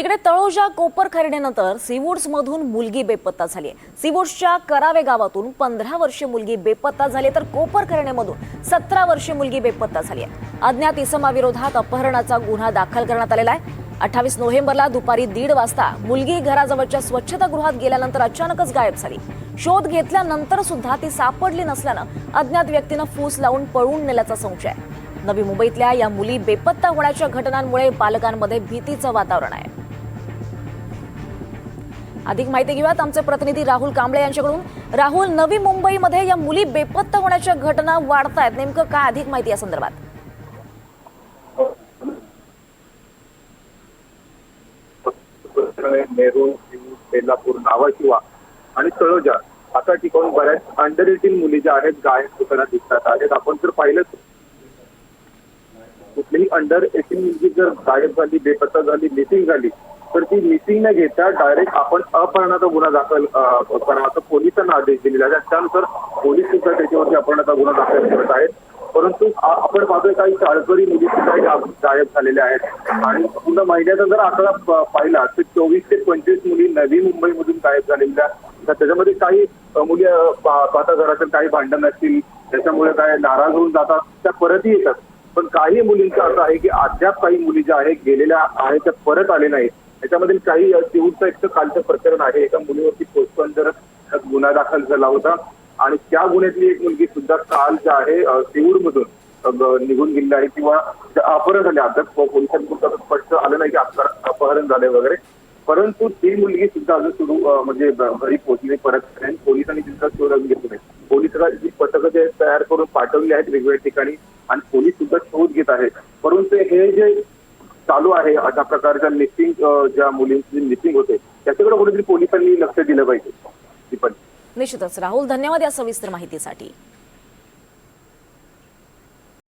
तिकडे तळोजा कोपर खरेडीनंतर सीवूड्स मधून मुलगी बेपत्ता झाली आहे. सीवूड्सच्या करावे गावातून पंधरा वर्षीय मुलगी बेपत्ता झाली आहे, तर कोपर खरणेमधून सतरा वर्षीय मुलगी बेपत्ता झाली आहे. अज्ञात इसमाविरोधात अपहरणाचा गुन्हा दाखल करण्यात आलेला आहे. अठ्ठावीस नोव्हेंबरला दुपारी दीड वाजता मुलगी घराजवळच्या स्वच्छतागृहात गेल्यानंतर अचानकच गायब झाली. शोध घेतल्यानंतर सुद्धा ती सापडली नसल्यानं अज्ञात व्यक्तीनं फूस लावून पळून नेल्याचा संशय आहे. नवी मुंबईतल्या या मुली बेपत्ता होण्याच्या घटनांमुळे पालकांमध्ये भीतीचं वातावरण आहे. अधिक माहिती घेऊयात. आमचे प्रतिनिधी राहुल कांबळे यांच्याकडून. राहुल नवी मुंबईमध्ये या मुली बेपत्ता होण्याच्या घटना वाढत आहेत नेमकं काय अधिक माहिती या संदर्भात? नेहरू बेलापूर नावाशिवा आणि तळोजा अशा ठिकाणी बऱ्याच अंडर एटीन मुली ज्या आहेत गायब होताना दिसतात. आहेत. आपण जर पाहिलं कुठलीही अंडर एटीन मुलगी जर गायब झाली बेपत्ता झाली मिसिंग झाली तर ती मिसिंग न घेता डायरेक्ट आपण अपहरणाचा गुन्हा दाखल करण्याचा पोलिसांना आदेश दिलेला आहे. त्यानुसार पोलीस सुद्धा त्याच्यावरती अपहरणाचा गुन्हा दाखल करत आहेत. परंतु आपण पाहतोय काही शाळकरी मुली सुद्धा गायब झालेल्या आहेत. आणि पूर्ण महिन्याचा जर आकडा पाहिला तर चोवीस ते पंचवीस मुली नवी मुंबईमधून गायब झालेल्या तर त्याच्यामध्ये काही मुली पाहता घरातील काही भांडण असतील त्याच्यामुळे काय नाराज होऊन जातात. त्या परतही येतात. पण काही मुलींचं असं आहे की अद्याप काही मुली ज्या आहेत गेलेल्या आहेत त्या परत आले नाहीत. याच्यामधील काही अ, एक तर कालचं प्रकरण आहे. एका मुलीवरती पोस्टन गुन्हा दाखल झाला होता. आणि त्या गुन्ह्यातली एक मुलगी सुद्धा काल ज्या आहे सिवूर निघून गेली आहे किंवा अपहरण झाले अद्याप पोलिसांपुरतं स्पष्ट आलं नाही की अपहरण अपहरण झाले वगैरे. परंतु ती मुलगी सुद्धा अजून सुरू म्हणजे घरी पोहोचली परत पोलिसांनी तिचा शोध अजून घेतला नाही पोलिसांनी पथकं जे तयार करून पाठवली आहेत वेगवेगळ्या ठिकाणी आणि पोलीस सुद्धा शोध घेत आहेत. परंतु हे जे चालू आहे अशा प्रकारच्या मिसिंग ज्या मुलींची मिसिंग होते त्याच्याकडे कुठेतरी पोलिसांनी लक्ष दिलं पाहिजे. ती पण. निश्चितच. राहुल धन्यवाद या सविस्तर माहितीसाठी.